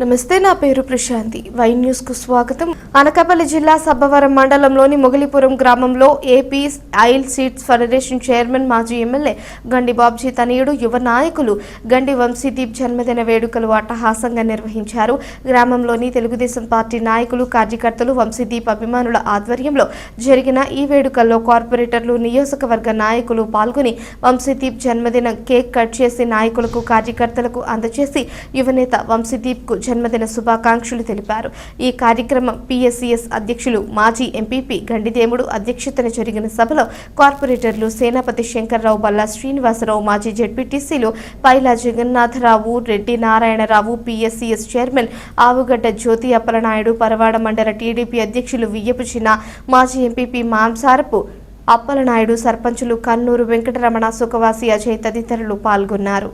నమస్తే నా పేరు ప్రశాంతి. వై న్యూస్కు స్వాగతం. అనకాపల్లి జిల్లా సబ్బవరం మండలంలోని మొగలిపురం గ్రామంలో AP oil seeds federation chairman మాజీ ఎమ్మెల్యే గండి బాబ్జీ తనయుడు యువ నాయకులు గండి వంశీదీప్ జన్మదిన వేడుకలు అట్టహాసంగా నిర్వహించారు. గ్రామంలోని తెలుగుదేశం పార్టీ నాయకులు కార్యకర్తలు వంశీదీప్ అభిమానుల ఆధ్వర్యంలో జరిగిన ఈ వేడుకల్లో కార్పొరేటర్లు నియోజకవర్గ నాయకులు పాల్గొని వంశీదీప్ జన్మదిన కేక్ కట్ చేసి నాయకులకు కార్యకర్తలకు అందజేసి యువనేత వంశీదీప్కు జన్మదిన శుభాకాంక్షలు తెలిపారు. ఈ కార్యక్రమం పిఎస్సిఎస్ అధ్యక్షులు మాజీ ఎంపీపీ గండిదేముడు అధ్యక్షతన జరిగిన సభలో కార్పొరేటర్లు సేనాపతి శంకర్రావు బల్లా శ్రీనివాసరావు మాజీ జెడ్పీటీసీలు Paila Jagannatharao Reddy Narayanarao P S C S chairman Avugadda Jyothi Appalanaidu Paravada మండల టీడీపీ అధ్యక్షులు వియ్యపు చిన్న మాజీ ఎంపీపీ మాంసారపు అప్పలనాయుడు సర్పంచులు కన్నూరు వెంకటరమణ సుఖవాసి అజయ్ తదితరులు పాల్గొన్నారు.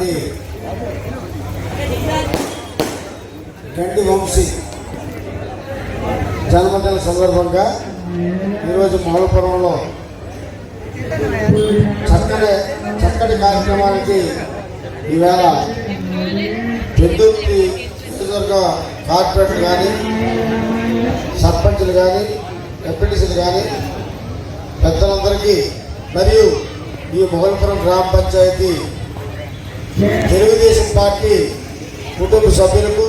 పంచాయతీ గండి వంశీ. జన్మదిన సందర్భంగా ఈరోజు మొగల్పురంలో చక్కటి చక్కటి కార్యక్రమానికి ఈవేళ పెద్దూర్తి నియోజకవర్గ కార్పొరేటర్ కానీ సర్పంచులు కానీ ఎంపీటీసీలు కానీ పెద్దలందరికీ మరియు ఈ మొగల్పురం గ్రామ పంచాయతీ తెలుగుదేశం పార్టీ కుటుంబ సభ్యులకు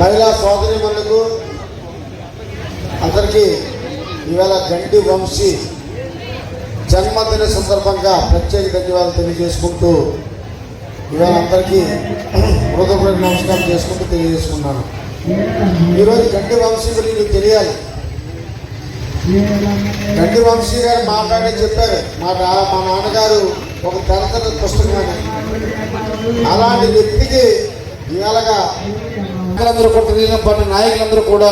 మహిళా సోదరిమణులకు అందరికీ ఇవాళ గండి వంశీ జన్మదిన సందర్భంగా ప్రత్యేక ధన్యవాదాలు తెలియజేసుకుంటూ ఇవాళ అందరికీ హృదయపూర్వక నమస్కారం చేసుకుంటూ తెలియజేసుకున్నాను. ఈరోజు గండి వంశీ గురించి మీకు తెలియాలి. గండి వంశీ గారు మాట్లాడి చెప్పారు. మా మా నాన్నగారు ఒక తెరతర పుస్తకం అలాంటి వ్యక్తికి ఇవాళగా అందరూ కూడా తెలుగుదేశం పార్టీ నాయకులందరూ కూడా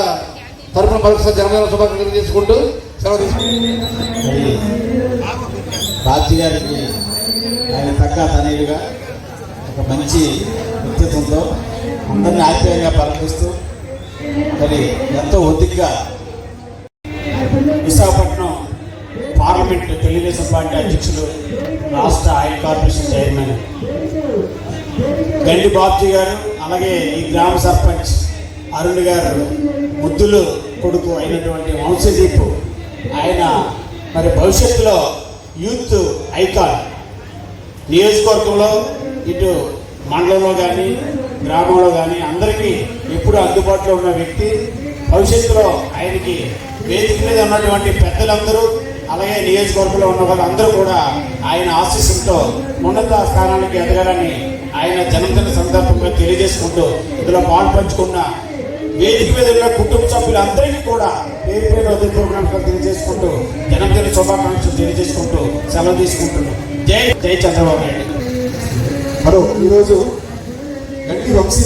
తరఫున మరొకసారి జన్మదిన శుభాకాంక్షలు తెలియజేసుకుంటూ సెలవు తీసుకుంటాం గారికి ఆయన తగ్గ తనయుడుగా ఒక మంచి వ్యక్తిత్వంతో అందరినీ ఆశ్చర్యంగా పలకరిస్తూ మరి ఎంతో ఒత్తిగ్గా విశాఖపట్నం పార్లమెంట్ తెలుగుదేశం పార్టీ అధ్యక్షులు రాష్ట్ర oil corporation chairman Gandi Babji garu అలాగే ఈ గ్రామ సర్పంచ్ అరుణ్ గారు ముద్దులు కొడుకు అయినటువంటి వంశదీప్ ఆయన మరి భవిష్యత్తులో యూత్ ఐకాన్ నియోజకవర్గంలో ఇటు మండలంలో కానీ గ్రామంలో కానీ అందరికీ ఎప్పుడు అందుబాటులో ఉన్న వ్యక్తి. భవిష్యత్తులో ఆయనకి వేదిక మీద ఉన్నటువంటి పెద్దలందరూ అలాగే నియోజకవర్గంలో ఉన్న వాళ్ళందరూ కూడా ఆయన ఆశీస్సులతో ఉన్నత స్థానానికి ఎదగాలని ఆయన జన్మదిన సందర్భంగా తెలియజేసుకుంటూ ఇందులో పాలు పంచుకున్న వేదిక మీద ఉన్న కుటుంబ సభ్యులందరికీ కూడా పేరు పేరు హృదయపూర్వక తెలియజేసుకుంటూ జన్మదిన శుభాకాంక్షలు తెలియజేసుకుంటూ సెలవు తీసుకుంటున్నాం. జై జై చంద్రబాబు నాయుడు. మరో ఈరోజు గండి వంశీ